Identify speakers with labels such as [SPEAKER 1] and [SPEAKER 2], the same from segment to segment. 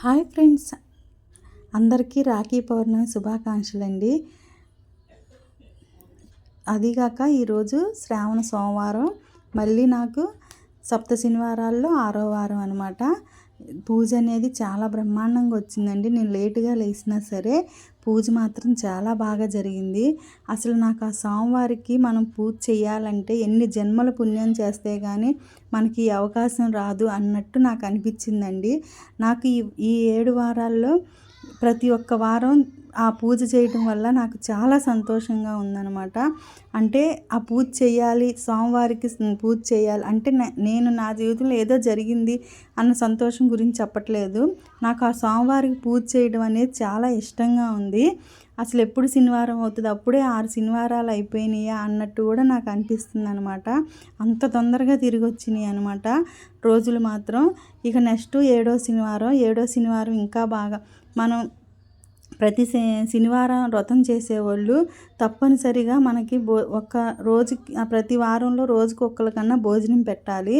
[SPEAKER 1] Hi friends. అందరికీ రాఖీ పౌర్ణమి శుభాకాంక్షలు అండి అదిగాక ఈరోజు శ్రావణ సోమవారం మళ్ళీ నాకు సప్త శనివారాల్లో ఆరో వారం అనమాట పూజ అనేది చాలా బ్రహ్మాండంగా వచ్చిందండి. నేను లేటుగా లేచినా సరే పూజ మాత్రం చాలా బాగా జరిగింది. అసలు నాకు ఆ స్వామివారికి మనం పూజ చేయాలంటే ఎన్ని జన్మల పుణ్యం చేస్తే కానీ మనకి అవకాశం రాదు అన్నట్టు నాకు అనిపించిందండి. నాకు ఈ ఈ ఏడు వారాల్లో ప్రతి ఒక్క వారం ఆ పూజ చేయటం వల్ల నాకు చాలా సంతోషంగా ఉందన్నమాట. అంటే ఆ పూజ చేయాలి స్వామివారికి పూజ చేయాలి అంటే నేను నా జీవితంలో ఏదో జరిగింది అన్న సంతోషం గురించి చెప్పట్లేదు. నాకు ఆ స్వామివారికి పూజ చేయడం అనేది చాలా ఇష్టంగా ఉంది. అసలు ఎప్పుడు శనివారం అవుతుంది అప్పుడే ఆరు శనివారాలు అయిపోయినాయా అన్నట్టు కూడా నాకు అనిపిస్తుంది అనమాట అంత తొందరగా తిరిగి వచ్చినాయి అనమాట రోజులు మాత్రం ఇక నెక్స్ట్ ఏడో శనివారం ఏడో శనివారం ఇంకా బాగా మనం ప్రతి శనివారం వ్రతం చేసేవాళ్ళు తప్పనిసరిగా మనకి భో ఒక రోజు ప్రతి వారంలో రోజుకు ఒక్కరికన్నా భోజనం పెట్టాలి.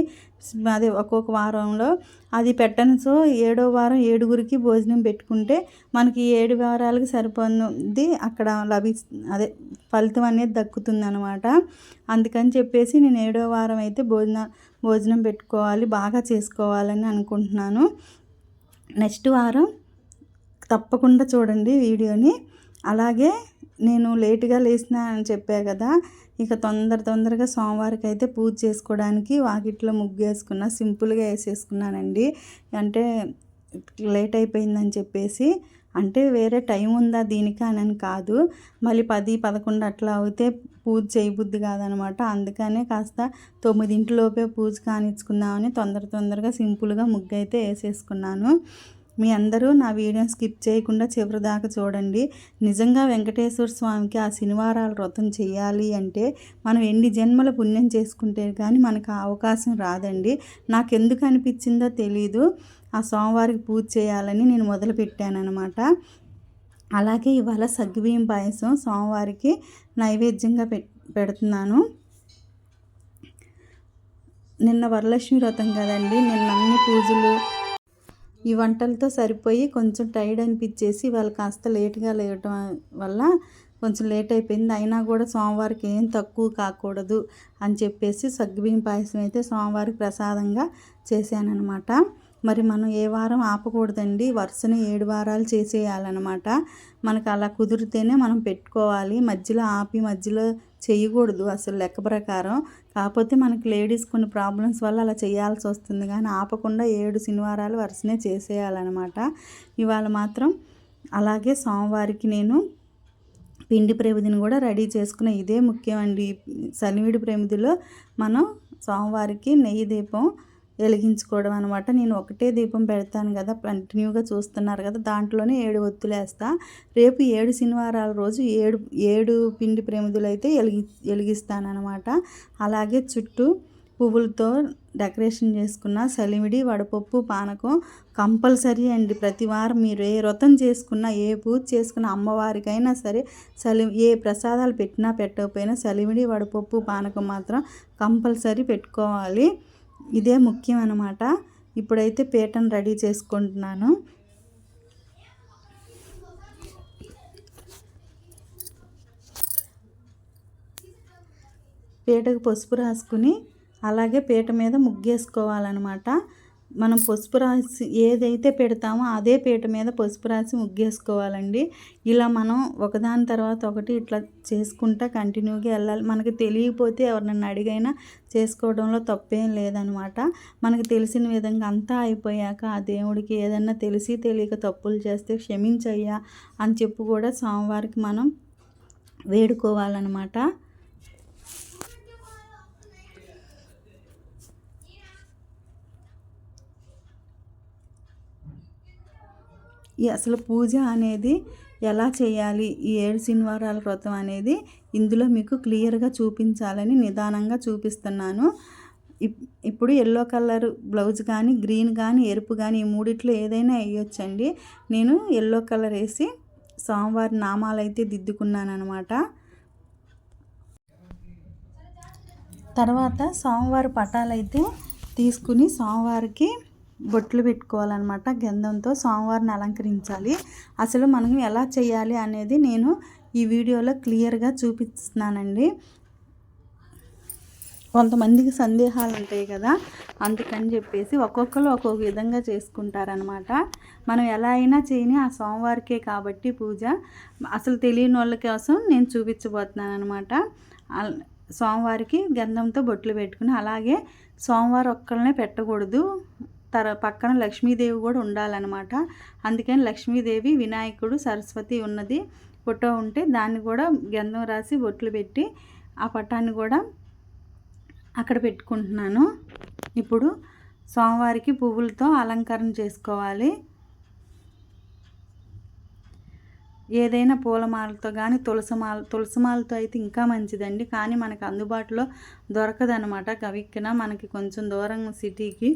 [SPEAKER 1] అదే ఒక్కొక్క వారంలో అది పెట్టని. సో ఏడో వారం ఏడుగురికి భోజనం పెట్టుకుంటే మనకి ఏడు వారాలకి సరిపోతుంది అక్కడ లభి అదే ఫలితం అనేది దక్కుతుంది అనమాట అందుకని చెప్పేసి నేను ఏడో వారం అయితే భోజన భోజనం పెట్టుకోవాలి బాగా చేసుకోవాలని అనుకుంటున్నాను. నెక్స్ట్ వారం తప్పకుండా చూడండి వీడియోని. అలాగే నేను లేటుగా లేచిన అని చెప్పా కదా ఇక తొందర తొందరగా సోమవారికి అయితే పూజ చేసుకోవడానికి వాకిట్లో ముగ్గు వేసుకున్న సింపుల్గా వేసేసుకున్నానండి. అంటే లేట్ అయిపోయిందని చెప్పేసి అంటే వేరే టైం ఉందా దీనికి అని కాదు. మళ్ళీ పది పదకొండు అట్లా అయితే పూజ చేయబుద్ది కాదనమాట. అందుకనే కాస్త తొమ్మిదింటిలోపే పూజ కానిచ్చుకుందామని తొందర తొందరగా సింపుల్గా ముగ్గు అయితే వేసేసుకున్నాను. మీ అందరూ నా వీడియోని స్కిప్ చేయకుండా చివరి దాకా చూడండి. నిజంగా వెంకటేశ్వర స్వామికి ఆ శనివారాల వ్రతం చేయాలి అంటే మనం ఎన్ని జన్మల పుణ్యం చేసుకుంటే కానీ మనకు ఆ అవకాశం రాదండి. నాకు ఎందుకు అనిపించిందో తెలీదు. ఆ సోమవారికి పూజ చేయాలని నేను మొదలుపెట్టాను అనమాట అలాగే ఇవాళ సగ్గుబియ్యం పాయసం సోమవారికి నైవేద్యంగా పె పెడుతున్నాను. నిన్న వరలక్ష్మి వ్రతం కదండి. నిన్న అన్ని పూజలు ఈ వంటలతో సరిపోయి కొంచెం టైర్డ్ అనిపించేసి వాళ్ళు కాస్త లేట్గా లేవటం వల్ల కొంచెం లేట్ అయిపోయింది. అయినా కూడా సోమవారికి ఏం తక్కువ కాకూడదు అని చెప్పేసి సగ్గుబియ్యం పాయసం అయితే సోమవారికి ప్రసాదంగా చేశానమాట మరి మనం ఏ వారం ఆపకూడదండి. వరుసని ఏడు వారాలు చేసేయాలన్నమాట. మనకు అలా కుదిరితేనే మనం పెట్టుకోవాలి. మధ్యలో ఆపి మధ్యలో చేయకూడదు అసలు లెక్క ప్రకారం. కాకపోతే మనకి లేడీస్ కొన్ని ప్రాబ్లమ్స్ వల్ల అలా చేయాల్సి వస్తుంది. కానీ ఆపకుండా ఏడు శనివారాలు వరుసనే చేసేయాలన్నమాట. ఇవాళ మాత్రం అలాగే సోమవారికి నేను పిండి ప్రమిదిని కూడా రెడీ చేసుకున్న ఇదే ముఖ్యమండి. సలివిడి ప్రేమిదిలో మనం సోమవారికి నెయ్యి దీపం వెలిగించుకోవడం అనమాట నేను ఒకటే దీపం పెడతాను కదా కంటిన్యూగా చూస్తున్నారు కదా దాంట్లోనే ఏడు ఒత్తులేస్తా. రేపు ఏడు శనివారాల రోజు ఏడు ఏడు పిండి ప్రేమిదులు అయితే వెలిగి వెలిగిస్తానమాట అలాగే చుట్టూ పువ్వులతో డెకరేషన్ చేసుకున్న సలిమిడి వడపప్పు పానకం కంపల్సరీ అండి. ప్రతి వారం మీరు ఏ వ్రతం చేసుకున్నా ఏ పూజ చేసుకున్న అమ్మవారికైనా సరే సలి ఏ ప్రసాదాలు పెట్టినా పెట్టకపోయినా సలిమిడి వడపప్పు పానకం మాత్రం కంపల్సరీ పెట్టుకోవాలి. ఇదే ముఖ్యం అనమాట ఇప్పుడైతే పీటను రెడీ చేసుకుంటున్నాను. పీటకు పసుపు రాసుకుని అలాగే పీట మీద ముగ్గేసుకోవాలన్నమాట. మనం పసుపు రాసి ఏదైతే పెడతామో అదే పీట మీద పసుపు రాసి ముగ్గేసుకోవాలండి. ఇలా మనం ఒకదాని తర్వాత ఒకటి ఇట్లా చేసుకుంటా కంటిన్యూగా వెళ్ళాలి. మనకి తెలియకపోతే ఎవరినన్నా అడిగైనా చేసుకోవడంలో తప్పేం లేదనమాట. మనకు తెలిసిన విధంగా అంతా అయిపోయాక ఆ దేవుడికి ఏదన్నా తెలిసి తెలియక తప్పులు చేస్తే క్షమించయ్యా అని చెప్పి కూడా సోమవారికి మనం వేడుకోవాలన్నమాట ఈ అసలు పూజ అనేది ఎలా చేయాలి? ఈ ఏడు శనివారాల వ్రతం అనేది ఇందులో మీకు క్లియర్గా చూపించాలని నిదానంగా చూపిస్తున్నాను. ఇప్పుడు ఎల్లో కలర్ బ్లౌజ్ కానీ గ్రీన్ కానీ ఎరుపు కానీ ఈ మూడిట్లో ఏదైనా వేయొచ్చండి. నేను ఎల్లో కలర్ వేసి సోమవారి నామాలు అయితే దిద్దుకున్నాను అనమాట తర్వాత సోమవారి పటాలైతే తీసుకుని సోమవారికి బొట్లు పెట్టుకోవాలన్నమాట గంధంతో సోమవారిని అలంకరించాలి. అసలు మనం ఎలా చేయాలి అనేది నేను ఈ వీడియోలో క్లియర్గా చూపిస్తున్నానండి. కొంతమందికి సందేహాలు ఉంటాయి కదా అందుకని చెప్పేసి ఒక్కొక్కరు ఒక్కొక్క విధంగా చేసుకుంటారనమాట మనం ఎలా అయినా చేయని ఆ సోమవారికే కాబట్టి పూజ. అసలు తెలియని వాళ్ళ కోసం నేను చూపించబోతున్నాను అనమాట సోమవారికి గంధంతో బొట్లు పెట్టుకుని అలాగే సోమవారం ఒక్కరినే పెట్టకూడదు. తర పక్కన లక్ష్మీదేవి కూడా ఉండాలన్నమాట. అందుకని లక్ష్మీదేవి వినాయకుడు సరస్వతి ఉన్నది. ఫోటో ఉంటే దాన్ని కూడా గంధం రాసి బొట్లు పెట్టి ఆ పటాన్ని కూడా అక్కడ పెట్టుకుంటున్నాను. ఇప్పుడు స్వామివారికి పువ్వులతో అలంకరణ చేసుకోవాలి. ఏదైనా పూలమాలతో కానీ తులసమాల తులసమాలతో అయితే ఇంకా మంచిదండి. కానీ మనకు అందుబాటులో దొరకదనమాట గవిక్కిన మనకి కొంచెం దూరం సిటీకి.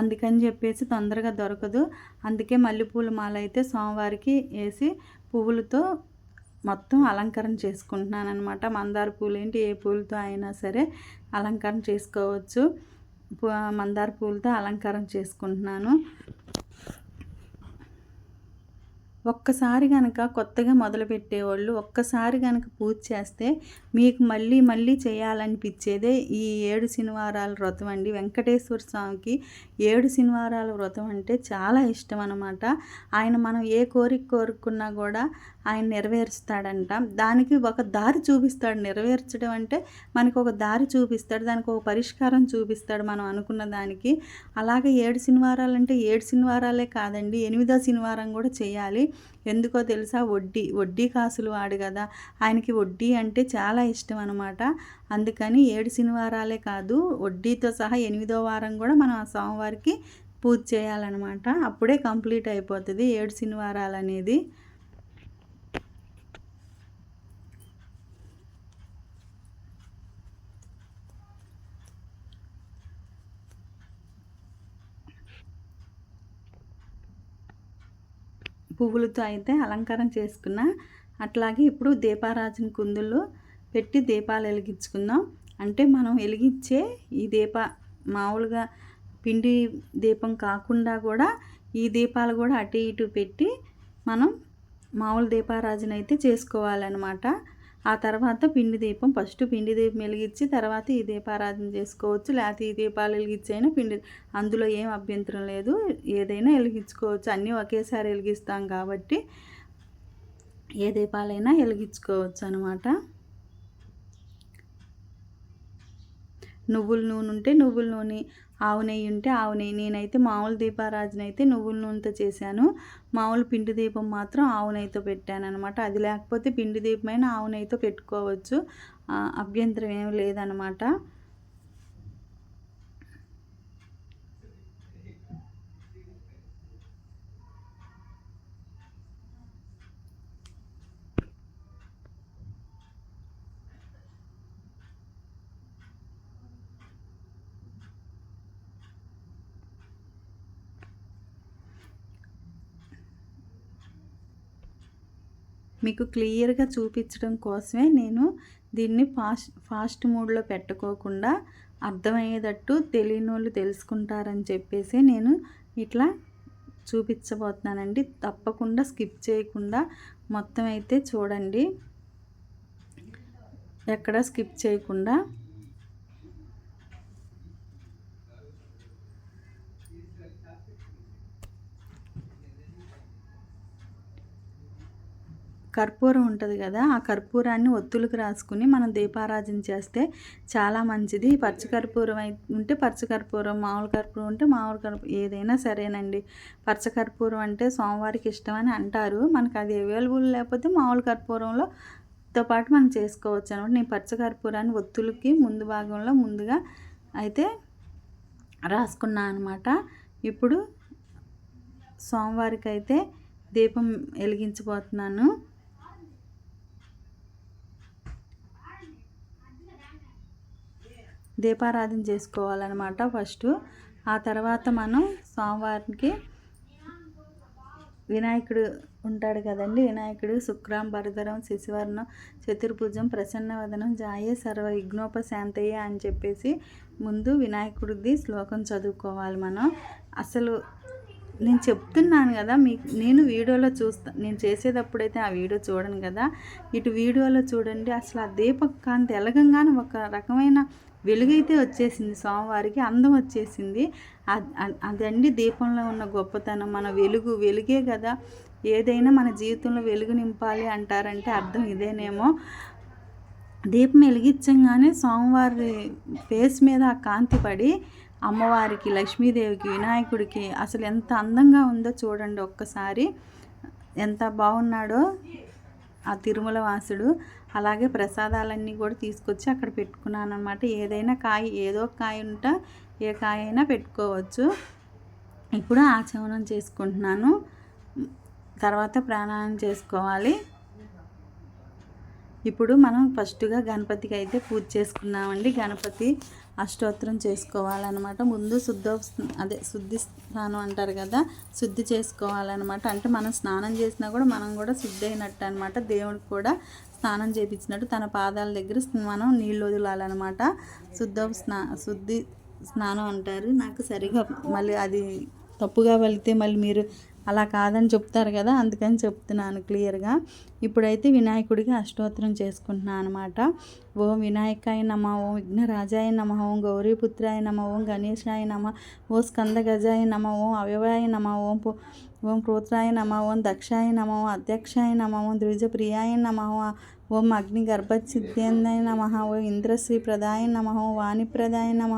[SPEAKER 1] అందుకని చెప్పేసి తొందరగా దొరకదు. అందుకే మల్లెపూల మాల అయితే సోమవారికి వేసి పువ్వులతో మొత్తం అలంకరణ చేసుకుంటున్నాను అనమాట మందార పూలు ఏంటి ఏ పూలతో అయినా సరే అలంకరణ చేసుకోవచ్చు. మందార పూలతో అలంకరణ చేసుకుంటున్నాను. ఒక్కసారి కనుక కొత్తగా మొదలుపెట్టేవాళ్ళు ఒక్కసారి కనుక పూజ చేస్తే మీకు మళ్ళీ మళ్ళీ చేయాలనిపించేదే ఈ ఏడు శనివారాల వ్రతం అండి. వెంకటేశ్వర స్వామికి ఏడు శనివారాల వ్రతం అంటే చాలా ఇష్టం అనమాట ఆయన మనం ఏ కోరిక కోరుకున్నా కూడా ఆయన నెరవేరుస్తాడంట. దానికి ఒక దారి చూపిస్తాడు. నెరవేర్చడం అంటే మనకు ఒక దారి చూపిస్తాడు. దానికి ఒక పరిష్కారం చూపిస్తాడు మనం అనుకున్న దానికి. అలాగే ఏడు శనివారాలు అంటే ఏడు శనివారాలే కాదండి. ఎనిమిదో శనివారం కూడా చేయాలి. ఎందుకో తెలుసా? వడ్డీ. వడ్డీ కాసులు వాడు కదా. ఆయనకి వడ్డీ అంటే చాలా ఇష్టం అనమాట అందుకని ఏడు శనివారాలే కాదు వడ్డీతో సహా ఎనిమిదో వారం కూడా మనం ఆ సోమవారికి పూజ చేయాలన్నమాట. అప్పుడే కంప్లీట్ అయిపోతుంది ఏడు శనివారాలు అనేది. పువ్వులతో అయితే అలంకారం చేసుకున్న. అట్లాగే ఇప్పుడు దీపారాజన కుందులు పెట్టి దీపాలు వెలిగించుకుందాం. అంటే మనం వెలిగించే ఈ దీప మామూలుగా పిండి దీపం కాకుండా కూడా ఈ దీపాలు కూడా అటు ఇటు పెట్టి మనం మామూలు దీపారాజన అయితే చేసుకోవాలన్నమాట. ఆ తర్వాత పిండి దీపం ఫస్ట్ పిండి దీపం వెలిగించి తర్వాత ఈ దీపారాధన చేసుకోవచ్చు. లేకపోతే ఈ దీపాలు వెలిగించైనా పిండి అందులో ఏం అభ్యంతరం లేదు. ఏదైనా వెలిగించుకోవచ్చు. అన్నీ ఒకేసారి వెలిగిస్తాం కాబట్టి ఏ దీపాలైనా వెలిగించుకోవచ్చు అనమాట నువ్వుల నూనె ఉంటే నువ్వుల నూనె ఆవు నెయ్యి ఉంటే ఆవు నెయ్యి. నేనైతే మామూలు దీపారాజునైతే నువ్వుల నూనెతో చేశాను. మామూలు పిండి దీపం మాత్రం ఆవు నెయ్యితో పెట్టాను అనమాట అది లేకపోతే పిండి దీపమైన ఆవు నెయ్యితో పెట్టుకోవచ్చు. అభ్యంతరం ఏమి లేదనమాట మీకు క్లియర్గా చూపించడం కోసమే నేను దీన్ని ఫాస్ట్ ఫాస్ట్ మూడ్లో పెట్టుకోకుండా అర్థమయ్యేటట్టు తెలియని వాళ్ళు తెలుసుకుంటారని చెప్పేసి నేను ఇట్లా చూపించబోతున్నానండి. తప్పకుండా స్కిప్ చేయకుండా మొత్తం అయితే చూడండి. ఎక్కడ స్కిప్ చేయకుండా కర్పూరం ఉంటుంది కదా ఆ కర్పూరాన్ని ఒత్తులకు రాసుకుని మనం దీపారాజన చేస్తే చాలా మంచిది. పచ్చకర్పూరం అయి ఉంటే పచ్చకర్పూరం మామూలు కర్పూరం ఉంటే మామూలు కర్పూరం ఏదైనా సరేనండి. పచ్చకర్పూరం అంటే సోమవారికి ఇష్టం అని అంటారు. మనకు అది అవైలబుల్ లేకపోతే మామూలు కర్పూరంలో తో పాటు మనం చేసుకోవచ్చు అనమాట. నేను పచ్చకర్పూరాన్ని ఒత్తులకి ముందు భాగంలో ముందుగా అయితే రాసుకున్నాను అనమాట. ఇప్పుడు సోమవారికి అయితే దీపం వెలిగించబోతున్నాను. దీపారాధన చేసుకోవాలన్నమాట ఫస్ట్. ఆ తర్వాత మనం సోమవారానికి వినాయకుడు ఉంటాడు కదండి వినాయకుడు శుక్రాం భరధరం శశివర్ణం చతుర్భుజం ప్రసన్నవదనం జాయే సర్వ విఘ్నోపశాంతయ్య అని చెప్పేసి ముందు వినాయకుడిది శ్లోకం చదువుకోవాలి మనం. అసలు నేను చెప్తున్నాను కదా మీకు నేను వీడియోలో చూస్తా నేను చేసేటప్పుడైతే ఆ వీడియో చూడను కదా. ఇటు వీడియోలో చూడండి అసలు ఆ దీపక కాంతి ఎలగంగానే ఒక రకమైన వెలుగైతే వచ్చేసింది స్వామివారికి అందం వచ్చేసింది. అదండి దీపంలో ఉన్న గొప్పతనం. మన వెలుగు వెలుగే కదా. ఏదైనా మన జీవితంలో వెలుగు నింపాలి అంటారంటే అర్థం ఇదేనేమో. దీపం వెలిగించంగానే స్వామివారి ఫేస్ మీద ఆ కాంతి పడి అమ్మవారికి లక్ష్మీదేవికి వినాయకుడికి అసలు ఎంత అందంగా ఉందో చూడండి ఒక్కసారి. ఎంత బాగున్నాడో ఆ తిరుమల వాసుడు. అలాగే ప్రసాదాలన్నీ కూడా తీసుకొచ్చి అక్కడ పెట్టుకున్నాను అనమాట ఏదైనా కాయ ఏదో కాయ ఉంటే ఏ కాయ అయినా పెట్టుకోవచ్చు. ఇప్పుడు ఆచమనం చేసుకుంటున్నాను. తర్వాత ప్రాణాయామం చేసుకోవాలి. ఇప్పుడు మనం ఫస్ట్గా గణపతికి అయితే పూజ చేసుకున్నామండి. గణపతి అష్టోత్తరం చేసుకోవాలన్నమాట. ముందు శుద్ధ అదే శుద్ధి స్నానం అంటారు కదా శుద్ధి చేసుకోవాలన్నమాట. అంటే మనం స్నానం చేసినా కూడా మనం కూడా శుద్ధి అయినట్టు అనమాట దేవుడికి కూడా స్నానం చేయించినట్టు తన పాదాల దగ్గర మనం నీళ్ళు వదలాలన్నమాట. శుద్ధ స్నా శుద్ధి స్నానం అంటారు. నాకు సరిగా మళ్ళీ అది తప్పుగా వెళితే మళ్ళీ మీరు అలా కాదని చెప్తారు కదా అందుకని చెప్తున్నాను క్లియర్గా. ఇప్పుడైతే వినాయకుడికి అష్టోత్తరం చేసుకుంటున్నాను అనమాట ఓం వినాయకాయ నమ ఓం విఘ్నరాజాయ నమ ఓం గౌరీపుత్రాయ నమ ఓం గణేశాయ నమ ఓ స్కంద గజాయ నమ ఓం అవయవాయ నమ ఓం ఓం ప్రోత్రాయ నమ ఓం దక్షాయ నమ ఓం అధ్యక్షాయ నమ ఓం ద్విజప్రియాయ నమ ఓం అగ్ని గర్భసిద్ధ్యందాయ నమ ఓం ఇంద్రశ్రీ ప్రదాయ నమ వాణిప్రదాయ నమ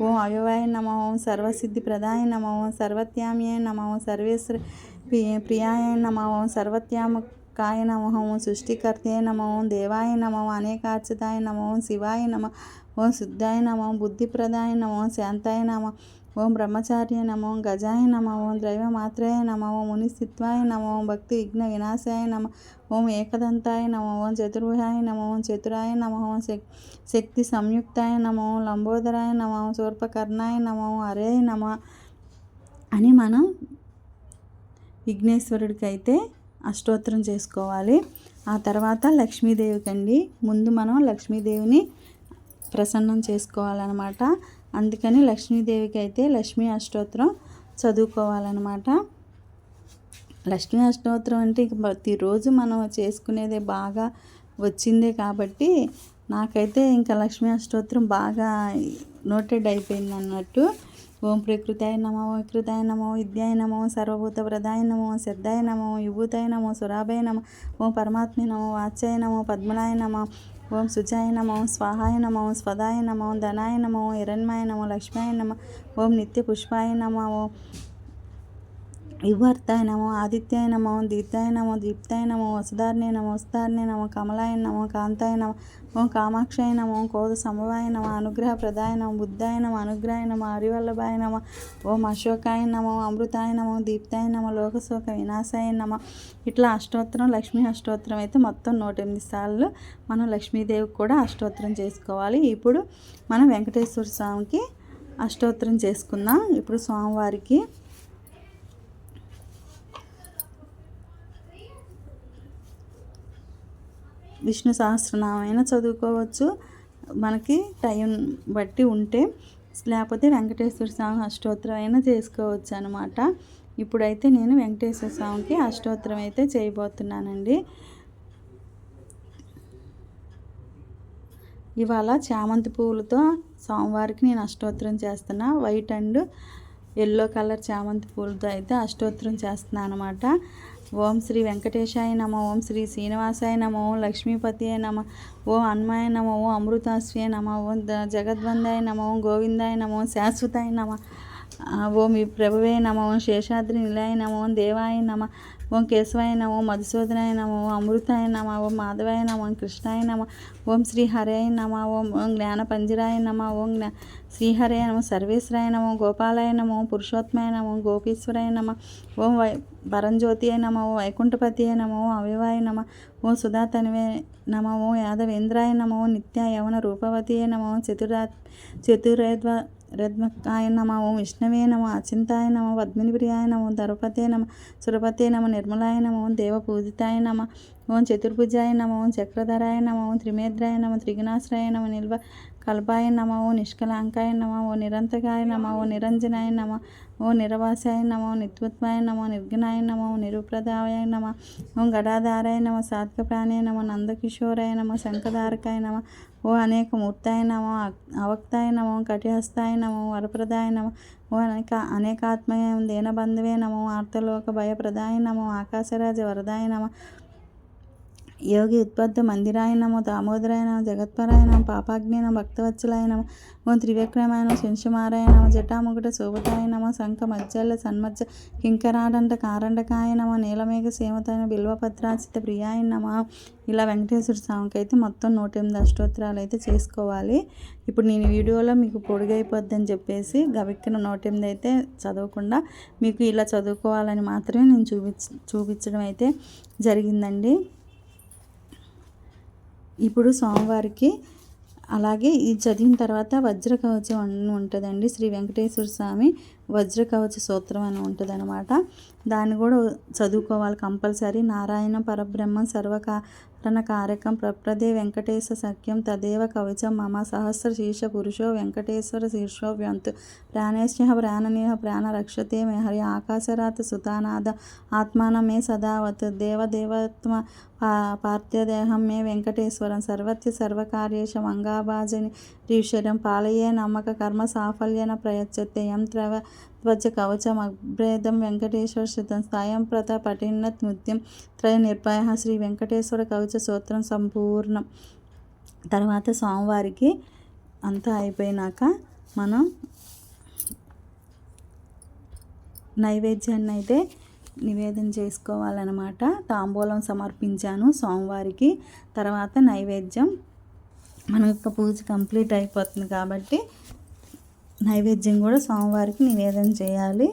[SPEAKER 1] ఓం అవయవాయ నమ ఓం సర్వసిద్ధి ప్రదాయ నమ ఓం సర్వత్యామ్యాయ నమ ఓం సర్వేశ్వరి ప్రియాయ నమ ఓం సర్వత్యామకాయ నమ ఓం సృష్టికర్తే నమ ఓం దేవాయ నమ ఓం అనేకార్చితాయ నమ ఓం శివాయ నమ ఓం శుద్ధాయ నమ బుద్ధిప్రదాయ నమ శాంతాయ నమ ఓం బ్రహ్మచార్య నమో గజాయ నమ ఓం మాత్రయ నమ ఓం మునిస్థిత్వాయ నమ ఓం భక్తి విఘ్న వినాశాయ నమ ఓం ఏకదంతాయ నమ ఓం చతుర్భుజాయ నమ ఓం చతురాయ నమ ఓం శక్తి సంయుక్తాయ నమ ఓం లంబోదరాయ నమ ఓం శూర్పకర్ణాయ నమ ఓం అరే నమ అని మనం విఘ్నేశ్వరుడికైతే అష్టోత్తరం చేసుకోవాలి ఆ తర్వాత లక్ష్మీదేవికి అండి ముందు మనం లక్ష్మీదేవిని ప్రసన్నం చేసుకోవాలన్నమాట అందుకని లక్ష్మీదేవికి అయితే లక్ష్మీ అష్టోత్తరం చదువుకోవాలన్నమాట. లక్ష్మీ అష్టోత్తరం అంటే ప్రతిరోజు మనం చేసుకునేదే బాగా వచ్చిందే కాబట్టి నాకైతే ఇంకా లక్ష్మీ అష్టోత్తరం బాగా నోటెడ్ అయిపోయింది అన్నట్టు ఓం ప్రకృతాయ నమో వికృతాయ నమో విద్యాయ నమో సర్వభూత ప్రదాయ నమో శ్రద్ధాయ నమో విభూతాయ నమో సురాభయ నమో ఓం పరమాత్మ నమో వాచ్యాయ నమో పద్మనాయ నమో ఓం సుజాయ నమో స్వాహాయ నమో స్వదాయ నమో ధనాయ నమో హిరణ్మాయ నమో లక్ష్మాయ నమ ఓం నిత్య పుష్పాయ నమ ఓం వివర్తాయ నమో ఆదిత్యాయ నమో దీప్తాయ నమో దీప్తాయ నమో వసుధార్ణే నమో వసుధార్ణే నమో కమలాయ నమో కాంతాయ నమ ఓం కామాక్షాయ నమో కోద సమవాయ నమ అనుగ్రహ ప్రదాయ నమ బుద్ధాయ నమ అనుగ్రహాయ నమ హరివల్లభాయ నమ ఓం అశోకాయ నమో అమృతాయ నమో దీప్తాయ నమ లోకశోక వినాశాయ నమ. ఇట్లా అష్టోత్తరం లక్ష్మీ అష్టోత్తరం అయితే మొత్తం నూట ఎనిమిది సార్లు మనం లక్ష్మీదేవికి కూడా అష్టోత్తరం చేసుకోవాలి. ఇప్పుడు మనం వెంకటేశ్వర స్వామికి అష్టోత్తరం చేసుకుందాం. ఇప్పుడు స్వామివారికి విష్ణు సహస్రనామైనా చదువుకోవచ్చు. మనకి టైం బట్టి ఉంటే లేకపోతే వెంకటేశ్వర స్వామి అష్టోత్తరం అయినా చేసుకోవచ్చు అనమాట ఇప్పుడైతే నేను వెంకటేశ్వర స్వామికి అష్టోత్తరం అయితే చేయబోతున్నానండి. ఇవాళ చామంతి పువ్వులతో సోమవారికి నేను అష్టోత్తరం చేస్తున్నా. వైట్ అండ్ ఎల్లో కలర్ చామంతి పూలతో అయితే అష్టోత్తరం చేస్తున్నాను అనమాట ఓం శ్రీ వెంకటేశాయ నమ. ఓం శ్రీ శ్రీనివాసాయ నమ. ఓం లక్ష్మీపతి నమ. ఓం అన్మాయ నమ. ఓం అమృతాశ్వయ నమ. ఓం జగద్వందాయ నమ. ఓం గోవిందాయ నమ. ఓం శాశ్వతాయ నమ. ఓం ప్రభువే నమ. ఓం శేషాద్రి నిలయ నమ. ఓం దేవాయ నమ. ఓం కేశవాయ నమో మధుసూదనాయ నమో అమృతాయ నమ ఓం మాధవాయ నమ ఓం కృష్ణాయ నమ ఓం శ్రీ హరే నమ ఓం ఓం జ్ఞాన పంజరాయ నమ ఓం జ్ఞా శ్రీహరయ నమ సర్వేశ్వరాయ నమ గోపాలాయ నమ ఓం నమ గోపీశ్వరాయ నమ ఓం వై పరంజ్యోతి నమ ఓం వైకుంఠపతి నమ ఓం అవ్యవాయ నమ ఓ సుధాతనివే నమో యాదవేంద్రాయ నమో నిత్య యవన రూపవతి నమ ఓం చతురా చతురేద్వ రద్మకాయ నమ ఓం విష్ణవే నమ అచింతాయ నమ పద్మిని ప్రియాయ నమ ధరపతే నమ సురపతే నమ నిర్మలాయ నమ ఓం దేవపూజితాయ నమ ఓం చతుర్భుజాయ నమ ఓం చక్రధరాయ నమ ఓం త్రిమేద్రాయ నమ త్రిగుణాశ్రయ నమ నిల్వ కల్పాయ నమ ఓ నిష్కలాంకాయ నమ ఓ నిరంతకాయ నమ ఓ నిరంజనాయ నమ ఓ నిరవాసాయ నమ ఓ నిత్వత్వాయ నమ నిర్గుణాయ నమ ఓ నిరుప్రదాయ నమ ఓం గడాధారాయ నమ సాత్క ప్రాణాయ నమ నందకిషోరాయ నమ శంఖధారకాయ నమ ఓ అనేక మూర్తాయ నమ అవక్తాయ నమ కటిహస్తాయ నమ వరప్రదాయ నమ ఓ అనేక అనేకాత్మయ దీనబంధువే నమ ఆర్తలోక భయప్రదాయ నమ ఆకాశరాజ వరదాయ నమ యోగి ఉత్పత్తి మందిరాయనము నమో జగత్పరాయణం పాపాజ్ఞానం జగత్పరాయ ఓం త్రివిక్రమాయ నమ జటాముకుట శోభతాయనము శంఖ మజ్జల సన్మజ్జ కింకరాడంట కారండకాయనమ నీలమేఘ సేమతాయ బిల్వపత్రాచిత ప్రియాయనమ. ఇలా వెంకటేశ్వర స్వామికి అయితే మొత్తం నూట ఎనిమిది అష్టోత్తరాలు అయితే చేసుకోవాలి. ఇప్పుడు నేను వీడియోలో మీకు పొడిగైపోద్దని చెప్పేసి గవిక్కిన నూట ఎనిమిది అయితే చదవకుండా మీకు ఇలా చదువుకోవాలని మాత్రమే నేను చూపించ చూపించడం అయితే జరిగిందండి. ఇప్పుడు సోమవారికి అలాగే ఇది చదివిన తర్వాత వజ్ర కవచం అని ఉంటుందండి. శ్రీ వెంకటేశ్వర స్వామి వజ్ర కవచ సూత్రం అని ఉంటుంది అనమాట దాన్ని కూడా చదువుకోవాలి కంపల్సరీ. నారాయణ పరబ్రహ్మ సర్వకారణ కారకం ప్రప్రదే వెంకటేశ్వర సఖ్యం తదేవ కవచం మమ సహస్ర శీర్ష పురుషో వెంకటేశ్వర శీర్షో వ్యంతు ప్రాణేశ్య ప్రాణనేహ ప్రాణ రక్షతే మే హరి ఆకాశరాత సుతానాద ఆత్మానమే సదావత్ దేవదేవత్మ పార్థదేహం మే వెంకటేశ్వరం. సర్వత్య సర్వకార్యేషు మంగాభాజని రీశ్వరం పాలయే నమ్మక కర్మ సాఫల్యన ప్రయచ్చతే యం త్రవ ధ్వజ కవచం అభ్రేదం వెంకటేశ్వర శుతం సాయం ప్రత పఠిన్నత్ ముత్యం త్రయ నిర్భయ. శ్రీ వెంకటేశ్వర కవచ సూత్రం సంపూర్ణం. తర్వాత స్వామివారికి అంతా అయిపోయినాక మనం నైవేద్యాన్ని అయితే నివేదన చేసుకోవాలన్నమాట. తాంబూలం సమర్పించాను సోమవారికి తర్వాత నైవేద్యం. మన యొక్క పూజ కంప్లీట్ అయిపోతుంది కాబట్టి నైవేద్యం కూడా సోమవారికి నివేదన చేయాలి.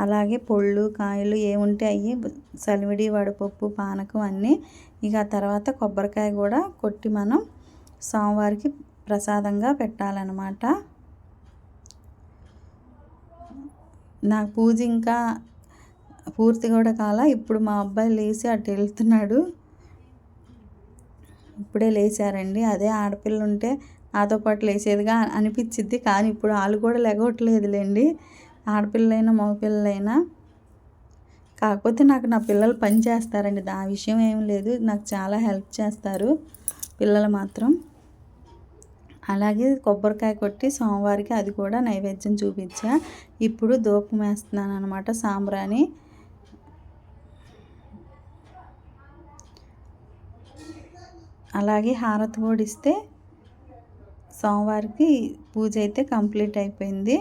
[SPEAKER 1] అలాగే పొళ్ళు కాయలు ఏముంటే అవి సలివిడి వడపప్పు పానకం అన్నీ ఇక తర్వాత కొబ్బరికాయ కూడా కొట్టి మనం సోమవారికి ప్రసాదంగా పెట్టాలన్నమాట. నాకు పూజ ఇంకా పూర్తి కూడా కాల. ఇప్పుడు మా అబ్బాయి లేచి అటు వెళ్తున్నాడు. ఇప్పుడే లేచారండి. అదే ఆడపిల్ల ఉంటే నాతో పాటు లేచేదిగా అనిపించిద్ది కానీ ఇప్పుడు వాళ్ళు కూడా లెగవట్లేదులేండి ఆడపిల్లలైనా మగపిల్లలైనా. కాకపోతే నాకు నా పిల్లలు పని చేస్తారండి. ఆ విషయం ఏం లేదు. నాకు చాలా హెల్ప్ చేస్తారు పిల్లలు మాత్రం. అలాగే కొబ్బరికాయ కొట్టి సోమవారికి అది కూడా నైవేద్యం చూపించా. ఇప్పుడు దూపం వేస్తున్నాను అనమాట సాంబ్రాణి. అలాగే హారతి కూడా ఇస్తే సోమవారికి పూజ అయితే కంప్లీట్ అయిపోయింది.